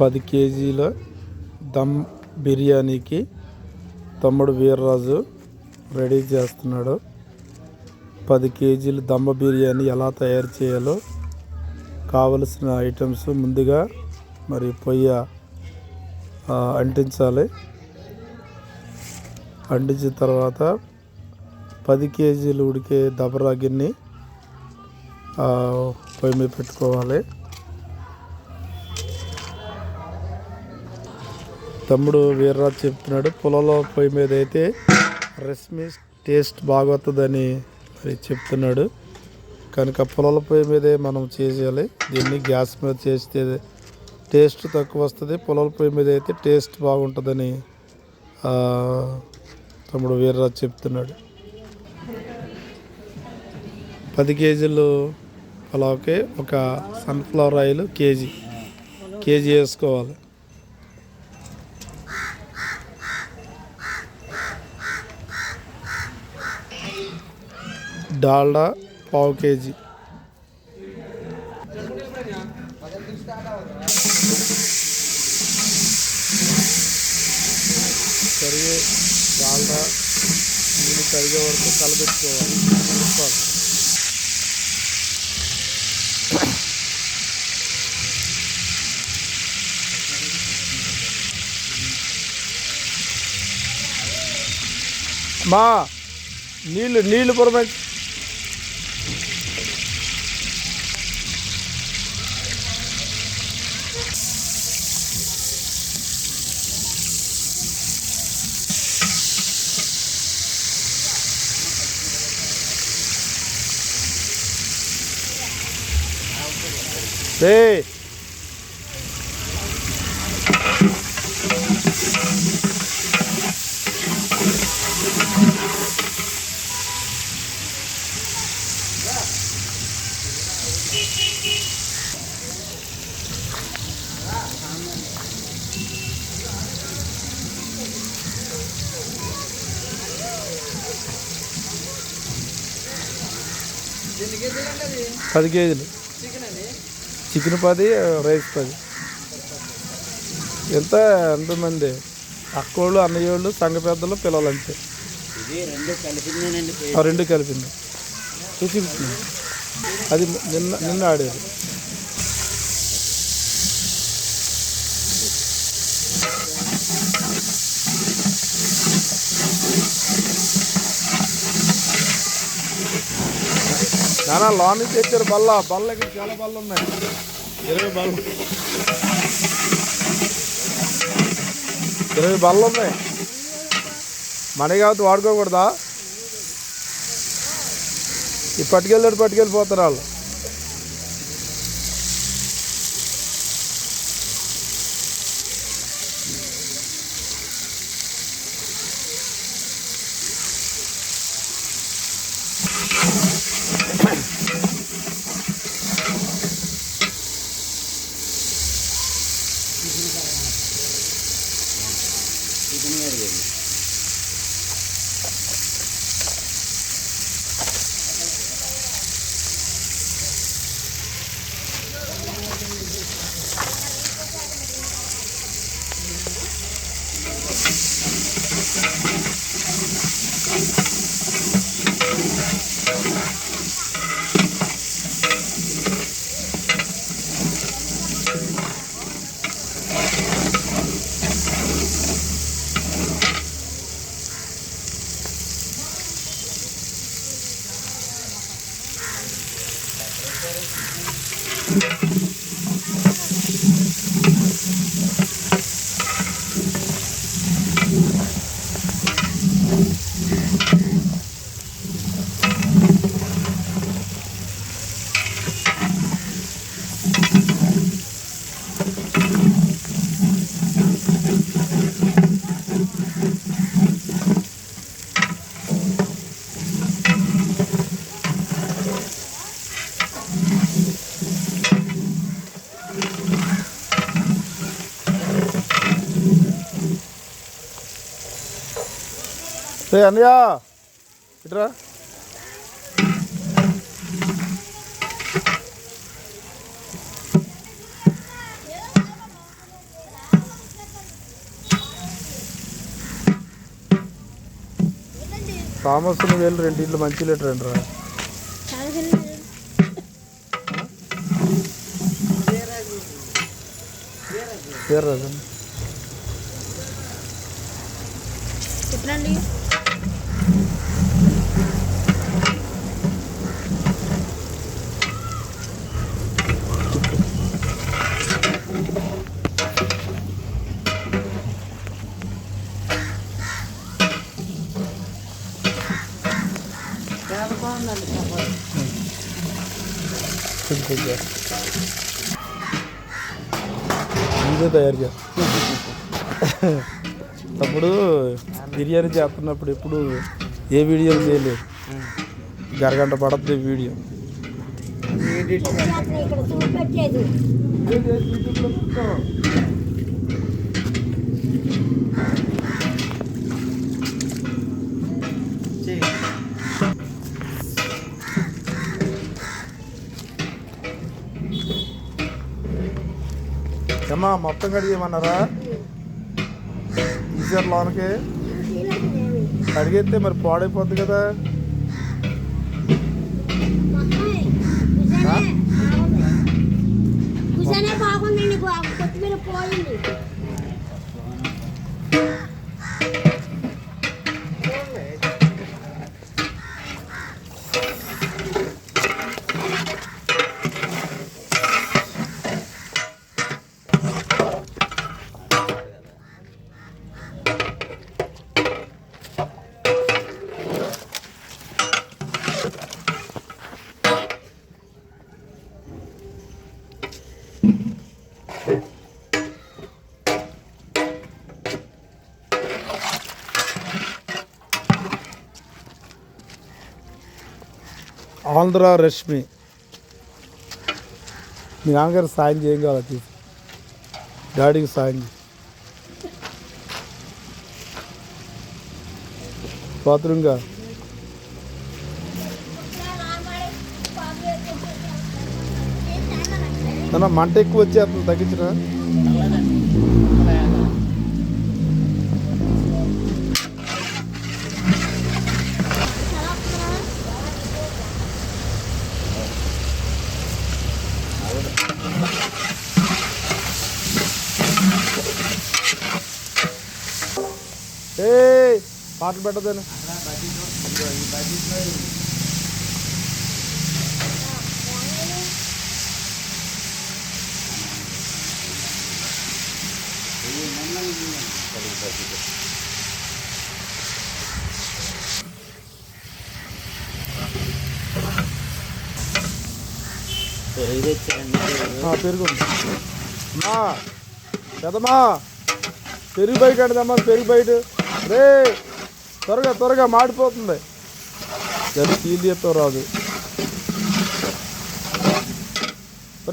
పది కేజీల దమ్ బిర్యానీకి తమ్ముడు వీర్రాజు రెడీ చేస్తున్నాడు. పది కేజీలు దమ్మ బిర్యానీ ఎలా తయారు చేయాలో కావలసిన ఐటమ్స్ ముందుగా మరి పొయ్య అంటించాలి. అంటించిన తర్వాత పది కేజీలు ఉడికే దబరా గిన్నె పొయ్యి మీద పెట్టుకోవాలి. తమ్ముడు వీర్రాజు చెప్తున్నాడు పొలంలో పొయ్యి మీద అయితే రెస్మీ టేస్ట్ బాగొస్తుందని మరి చెప్తున్నాడు. కనుక పొలాల పొయ్యి మీదే మనం చేసేయాలి. దీన్ని గ్యాస్ మీద చేస్తే టేస్ట్ తక్కువ వస్తుంది పొలాల పొయ్యి మీద అయితే టేస్ట్ బాగుంటుందని తమ్ముడు వీర్రాజు చెప్తున్నాడు. పది కేజీలు పొలావుకి ఒక సన్ఫ్లవర్ ఆయిల్ కేజీ. కేజీ వేసుకోవాలి. డాల్డా పావు కేజీ. కరిగే డాల్డా నీళ్ళు కరిగే వరకు కలబెట్టుకోవాలి. మా నీళ్ళు నీళ్ళు పురమంచి రే పది కేజీలు. చికెన్ పది రైస్ పది. ఎంత ఎంతమంది? అక్కోళ్ళు అన్నయ్యోళ్ళు సంఘ పెద్దలు పిల్లలు అంతే రెండు కలిపింది. చూసి అది నిన్న నిన్న ఆడేది. చాలా లోన్ తెచ్చారు బల్ల. బల్ల ఇక్కడ చాలా బల్ల ఉన్నాయి ఇరవై బల్ల ఇరవై బల్ల ఉన్నాయి మనకి కాబట్టి వాడుకోకూడదా? ఈ పట్టుకెళ్ళాడు పట్టుకెళ్ళిపోతారు వాళ్ళు. రే అన్నయ్య! ఇట్రా. థామస్ వేలు వెళ్ళి రెండు ఇల్లు మంచి లెటర్ అండి రా. పేరు చాలా బాగుందండి చెప్పండి కొంచెం కొంచెం ముందే తయారు చేస్తా అప్పుడు బిర్యానీ చేస్తున్నప్పుడు ఎప్పుడు ఏ వీడియోలు చేయలేదు. గరగంట పడుతుంది వీడియో. అమ్మా మొత్తం కడిగేయమన్నారా? తీసారు లోనకి కడిగేస్తే మరి పాడైపోద్ది కదా. బాగుందండి కొత్తిమీర పోయింది. ఆంధ్ర రష్మి. మీ నాన్నగారు సాయం చేయం కావాలి తీసి? డాడీకి సాయం బాత్రూంగా బాత్రూమ్గా మంట ఎక్కువ వచ్చేస్తుంది తగ్గించిన ఏ పాటలు పెట్టదని పెరుగు తెచ్చారండి పెరుగు. ఆ, పెరుగు. అమ్మా పెదమ్మా పెరుగు బయట అంటదమ్మా పెరుగు బయట. రే త్వరగా త్వరగా మాడిపోతుంది. సరే సీల్ చేస్తాం రాదు.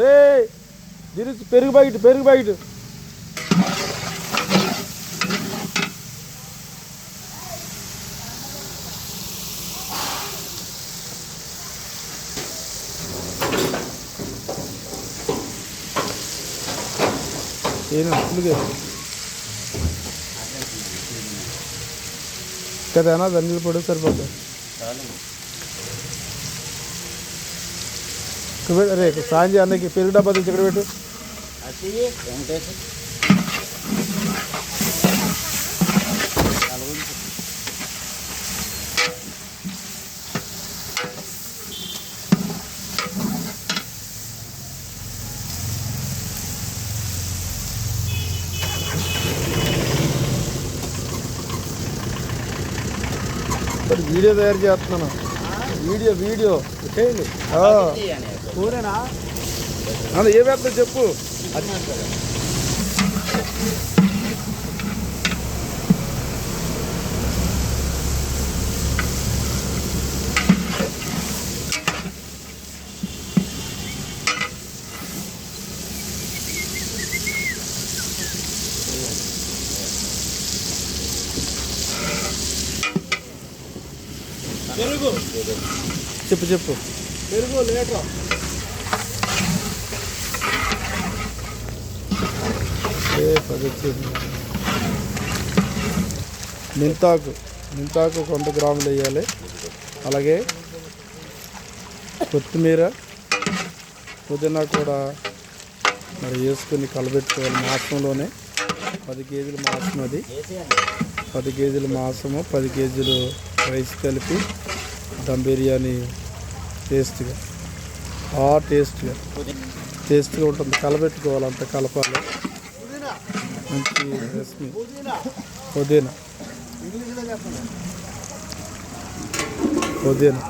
రే దిరిచి పెరుగు బయట పెరుగు బయట ఏమో ఫుల్గా కదా అన్న? దండలు పొడి సరిపోతుంది చాలండి. ఇక్కడ అరే ఇక్కడ అన్నకి పెరుగు డబ్బా తెచ్చి ఇక్కడ పెట్టు? వీడియో తయారు చేస్తున్నాను. Video video. చేయండి. కూరేనా? అన్న ఏ వేస్తా చెప్పు? చెప్పు. పెరుగు లేటర్ పది వచ్చింది మెంతాకు వంద గ్రాములు వేయాలి. అలాగే కొత్తిమీర పుదీనా కూడా మరి వేసుకుని కలబెట్టుకోవాలి మాసంలోనే. పది కేజీల మాసం అది. పది కేజీల మాసము పది కేజీలు రైస్ కలిపి దమ్ బిర్యానీ టేస్ట్గా. ఆ టేస్ట్గా. టేస్ట్గా ఉంటుంది. కలబెట్టుకోవాలి కలపాలి. మంచి రెసిపీ పుదీనా. పుదీనా.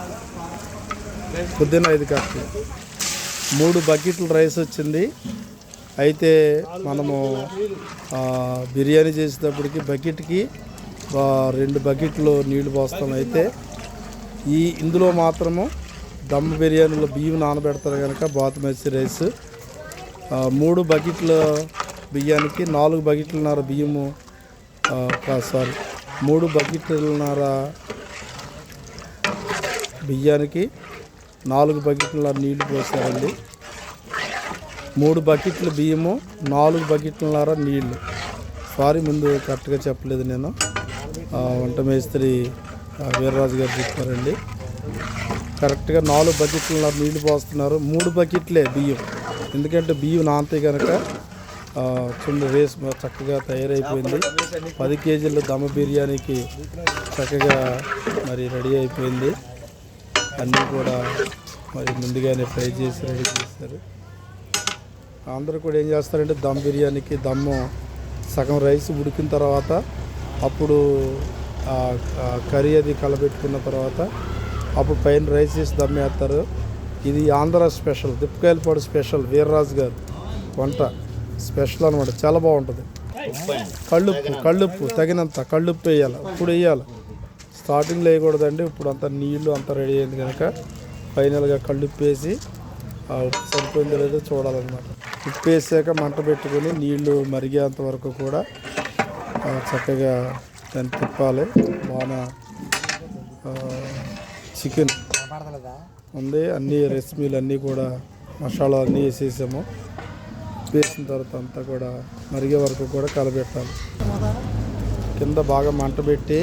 పుదీనా ఐదు కట్టలు మూడు బకెట్ల రైస్ వచ్చింది. అయితే మనము బిర్యానీ చేసేటప్పటికి బకెట్కి రెండు బకెట్లు నీళ్ళు పోస్తాం. అయితే ఈ ఇందులో మాత్రము దమ్ బిర్యానీలో బియ్యం నానబెడతారు కనుక బాతుమతి రైస్. మూడు బకెట్ల బియ్యానికి నాలుగు బకెట్లన్నర బియ్యము సారీ మూడు బకెట్లన్నర బియ్యానికి నాలుగు బకెట్ల నీళ్ళు పోసారండి. మూడు బకెట్ల బియ్యము నాలుగు బకెట్లన్నర నీళ్ళు. సారీ ముందు కరెక్ట్గా చెప్పలేదు నేను. వంట మేస్త్రి వీర్రాజు గారు చెప్పారండి. కరెక్ట్గా నాలుగు బకెట్లలో నీళ్ళు పోస్తున్నారు. మూడు బకెట్లే బియ్యం. ఎందుకంటే బియ్యం నాంతే కనుక ఆ, రేస్ చక్కగా తయారైపోయింది. పది కేజీల దమ బిర్యానీకి చక్కగా మరి రెడీ అయిపోయింది. అన్నీ కూడా మరి ముందుగానే ఫ్రై చేసి రెడీ చేశారు. అందరూ కూడా ఏం చేస్తారంటే దమ్ బిర్యానీకి దమ్ము సగం రైస్ ఉడికిన తర్వాత అప్పుడు కర్రీ అది కలబెట్టుకున్న తర్వాత అప్పుడు పైన రైస్ చేసి దమ్మేస్తారు ఇది ఆంధ్ర స్పెషల్ దిప్పకాయలపాడు స్పెషల్ వీర్రాజు గారు వంట స్పెషల్ అనమాట చాలా బాగుంటుంది. కళ్ళుప్పు కళ్ళుప్పు తగినంత కళ్ళుప్పు వేయాలి ఇప్పుడు వేయాలి. స్టార్టింగ్లో వేయకూడదండి ఇప్పుడు అంత నీళ్ళు అంత రెడీ అయింది కనుక ఫైనల్గా కళ్ళుప్పు వేసి ఉప్పు సరిపోయిందో లేదో చూడాలన్నమాట. ఉప్పు వేసాక మంట పెట్టుకొని నీళ్ళు మరిగేంత వరకు కూడా చక్కగా దాన్ని తిప్పాలి. బాగా చికెన్. ఉంది అన్ని రెసిపీలు అన్నీ కూడా మసాలా అన్నీ వేసేసాము. వేసిన తర్వాత అంతా కూడా మరిగే వరకు కూడా కలబెట్టాలి. కింద బాగా మంట పెట్టి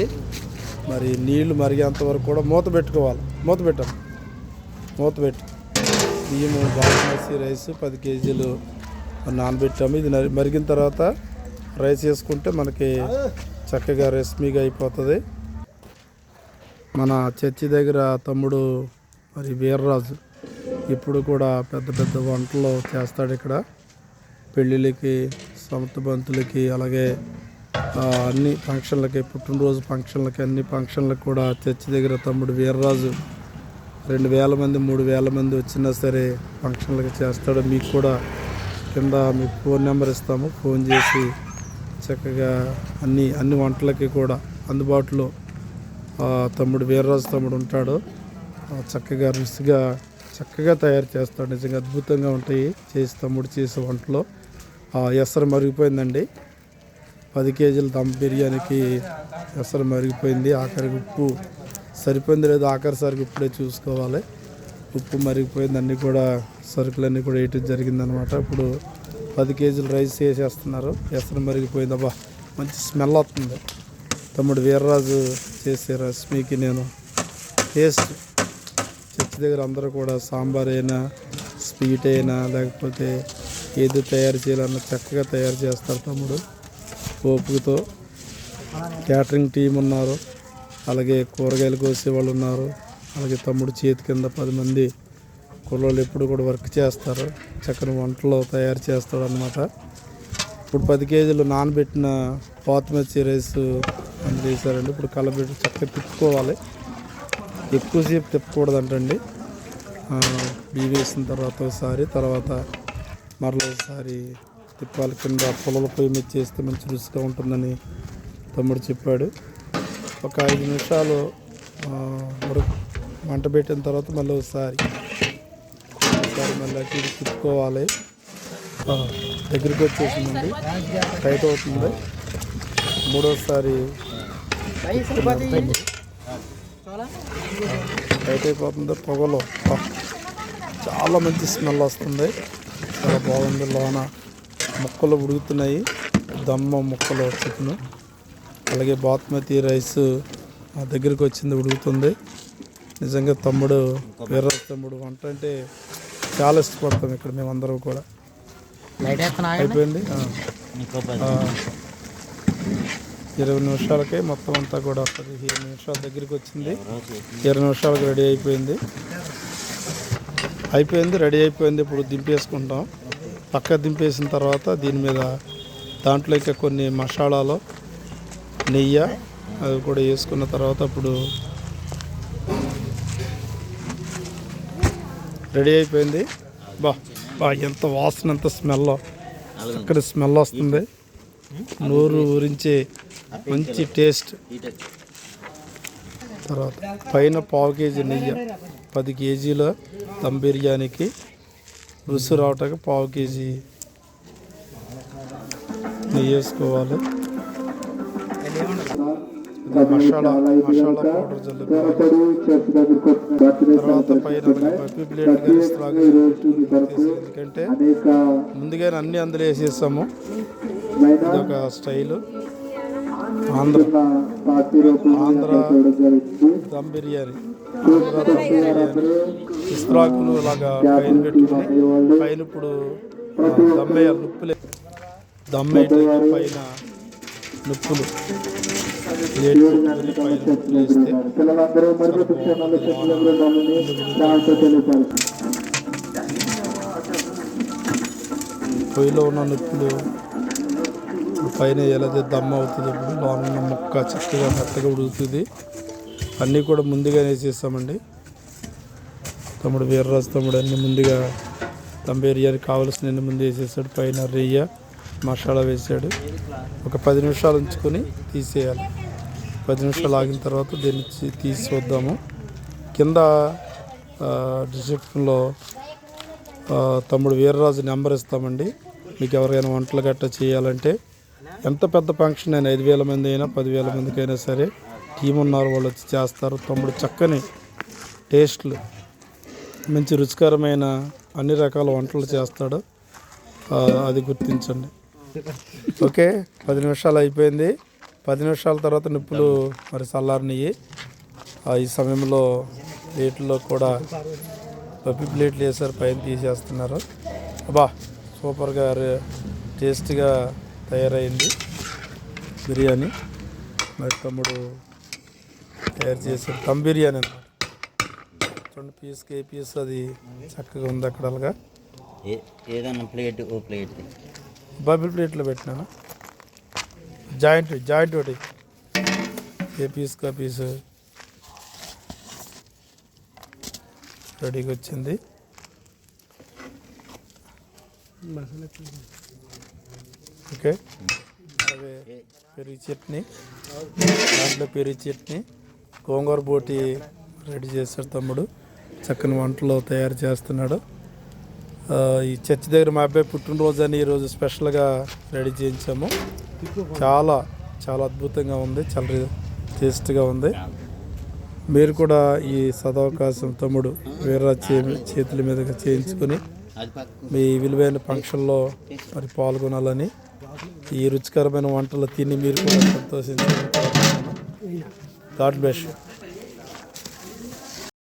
మరి నీళ్ళు మరిగేంత వరకు కూడా మూత పెట్టుకోవాలి. మూత పెట్టాలి. మూత పెట్టి బియ్యము బాస్మతి రైస్ పది కేజీలు నానబెట్టాము. ఇది మరిగిన తర్వాత రైస్ వేసుకుంటే మనకి చక్కగా రెసిపీగా అయిపోతుంది. మన చర్చి దగ్గర తమ్ముడు మరి వీర్రాజు ఇప్పుడు కూడా పెద్ద పెద్ద వంటలు చేస్తాడు ఇక్కడ. పెళ్ళిళ్ళకి సమతబంతులకి అలాగే అన్ని ఫంక్షన్లకి పుట్టినరోజు ఫంక్షన్లకి అన్ని ఫంక్షన్లకు కూడా చర్చి దగ్గర తమ్ముడు వీర్రాజు రెండు వేల మంది మూడు వేల మంది వచ్చినా సరే ఫంక్షన్లకి చేస్తాడు. మీకు కూడా కింద మీ ఫోన్ నెంబర్ ఇస్తాము. ఫోన్ చేసి చక్కగా అన్ని అన్ని వంటలకి కూడా అందుబాటులో తమ్ముడు వీర్రాజు తమ్ముడు ఉంటాడు. చక్కగా రుచిగా చక్కగా తయారు చేస్తాడు. నిజంగా అద్భుతంగా ఉంటాయి. చేసి తమ్ముడు చేసే వంటలో. ఆ, ఎసరు మరిగిపోయిందండి. పది కేజీల దమ్ బిర్యానీకి ఎసరు మరిగిపోయింది. ఆఖరికి ఉప్పు సరిపోయింది లేదు ఆఖరి సరికి ఇప్పుడే చూసుకోవాలి. ఉప్పు మరిగిపోయింది. అన్నీ కూడా సరుకులన్నీ కూడా వేయటం జరిగిందనమాట. ఇప్పుడు పది కేజీలు రైస్ వేసేస్తున్నారు. ఎసరు మరిగిపోయింది. అబ్బా మంచి స్మెల్ వస్తుంది. తమ్ముడు వీర్రాజు చేసే రశ్మికి నేను. టేస్ట్ చర్చి దగ్గర అందరూ కూడా సాంబార్ అయినా స్వీట్ అయినా లేకపోతే ఏది తయారు చేయాలన్నా చక్కగా తయారు చేస్తారు తమ్ముడు ఓపికతో క్యాటరింగ్ టీం ఉన్నారు. అలాగే కూరగాయలు కోసే వాళ్ళు ఉన్నారు. అలాగే తమ్ముడు చేతి కింద పది మంది కుర్రోళ్ళు ఎప్పుడు కూడా వర్క్ చేస్తారు. చక్కని వంటలు తయారు చేస్తాడు అనమాట ఇప్పుడు పది కేజీలు నానబెట్టిన బాత్మతి రైస్ అందులో వేసారండి ఇప్పుడు కలబెట్టి చక్కగా తిప్పుకోవాలి. ఎక్కువసేపు తిప్పకూడదంటండి. అంటండి బియ్యం వేసిన తర్వాత ఒకసారి తర్వాత మరలా ఒకసారి తిప్పాలి. కింద పొలాల పొయ్యి మీద చేస్తే మంచి రుచిగా ఉంటుందని తమ్ముడు చెప్పాడు. ఒక ఐదు నిమిషాలు వంట మంట పెట్టిన తర్వాత మళ్ళీ ఒకసారి ఒకసారి మళ్ళీ అటు తిప్పుకోవాలి. దగ్గరికి వచ్చేసిందండి. టైట్ అవుతుంది. మూడోసారి టైట్ అయిపోతుంది పొగలో చాలా మంచి స్మెల్ వస్తుంది చాలా బాగుంది లోన ముక్కలు ఉడుకుతున్నాయి దమ్మ ముక్కలు చికెన్ అలాగే బాస్మతి రైస్ మా దగ్గరికి వచ్చింది ఉడుకుతుంది నిజంగా తమ్ముడు వీర్రాజు తమ్ముడు వంట అంటే చాలా ఇష్టపడతాం ఇక్కడ మేమందరం కూడా అయిపోయింది ఇరవై నిమిషాలకే మొత్తం అంతా కూడా పదిహేను నిమిషాల దగ్గరికి వచ్చింది. ఇరవై నిమిషాలకు రెడీ అయిపోయింది. అయిపోయింది రెడీ అయిపోయింది. ఇప్పుడు దింపేసుకుంటాం. పక్క దింపేసిన తర్వాత దీని మీద దాంట్లో ఇంకా కొన్ని మసాలాలు నెయ్యి అవి కూడా వేసుకున్న తర్వాత ఇప్పుడు రెడీ అయిపోయింది. బా బా ఎంత వాసన ఎంత స్మెల్. అక్కడ స్మెల్ వస్తుంది. నోరు ఊరించి మంచి టేస్ట్. తర్వాత పైన పావు కేజీ నెయ్యి. పది కేజీల దమ్ బిర్యానీకి రుసు రావటానికి పావు కేజీ నెయ్యి వేసుకోవాలి. మసాలా మసాలా పౌడర్ జల్లుకోవాలి తర్వాత పైన పప్పి ప్లేట్ ఎందుకంటే ముందుగానే అన్ని అందులో వేసేసాము ఇది ఒక స్టైలు. ఆంధ్ర దమ్ బిర్యానీ. ఇస్త్రాకులు పైన పెట్టుకుని పైన ఇప్పుడు దమ్మేయాలి నుప్పులే. పైన నుప్పులు. పొయ్యిలో ఉన్న నుప్పులు పైన ఎలా దమ్ అవుతుంది ఇప్పుడు లోన ముక్క చక్కగా మెత్తగా ఉడుకుతుంది. అన్నీ కూడా ముందుగా చేస్తామండి తమ్ముడు వీర్రాజు తమ్ముడు అన్నీ ముందుగా దమ్ బిర్యానీ కావాల్సిన ముందు వేసేసాడు పైన రెయ్య మసాలా వేసాడు. ఒక పది నిమిషాలు ఉంచుకొని తీసేయాలి. పది నిమిషాలు ఆగిన తర్వాత దీన్ని తీసి చూద్దాము కింద డిస్క్రిప్షన్లో తమ్ముడు వీర్రాజు నెంబర్ ఇస్తామండి. మీకు ఎవరికైనా వంటలు గట్ట చేయాలంటే ఎంత పెద్ద ఫంక్షన్ అయినా ఐదు వేల మంది అయినా పదివేల మందికైనా సరే టీం ఉన్నారు వాళ్ళు వచ్చి చేస్తారు. తమ్ముడు చక్కని టేస్ట్లు మంచి రుచికరమైన అన్ని రకాల వంటలు చేస్తాడు. అది గుర్తించండి. ఓకే పది నిమిషాలు అయిపోయింది. పది నిమిషాల తర్వాత నిప్పులు మరి చల్లారినవి ఆ, ఈ సమయంలో ప్లేట్లో కూడా పప్పి ప్లేట్లు వేసారు పైన తీసేస్తున్నారు. అబ్బా సూపర్గా రే- టేస్ట్గా తయారైంది. బిర్యానీ. మరి తమ్ముడు తయారు చేశారు దమ్ బిర్యానీ అన్నమాట. చూడండి పీస్కి ఏ పీస్ అది చక్కగా ఉంది అక్కడ అలాగా. ఏ- ఏదన్నా ప్లేట్ ఓ ప్లేట్. బబుల్ ప్లేట్లో పెట్టినాను? జాయింట్ జాయింట్ ఒకటి. ఏ పీస్కా పీస్ రెడీగా వచ్చింది. ఓకే. అలాగే పెరుగు చట్నీ. దాంట్లో పెరుగు చట్నీ. గోంగూర బోటి రెడీ చేశాడు తమ్ముడు. చక్కని వంటలు తయారు చేస్తున్నాడు. ఈ చర్చి దగ్గర మా అబ్బాయి పుట్టినరోజు అని ఈరోజు స్పెషల్గా రెడీ చేయించాము. చాలా చాలా అద్భుతంగా ఉంది. చాలా టేస్ట్గా ఉంది. మీరు కూడా ఈ సదవకాశం తమ్ముడు వీర్రా చేతుల మీదుగా చేయించుకొని మీ విలువైన ఫంక్షన్లో మరి పాల్గొనాలని ఈ రుచికరమైన వంటలు తిని మీరు కూడా సంతోషించాలని గాడ్ బ్లెస్ యూ.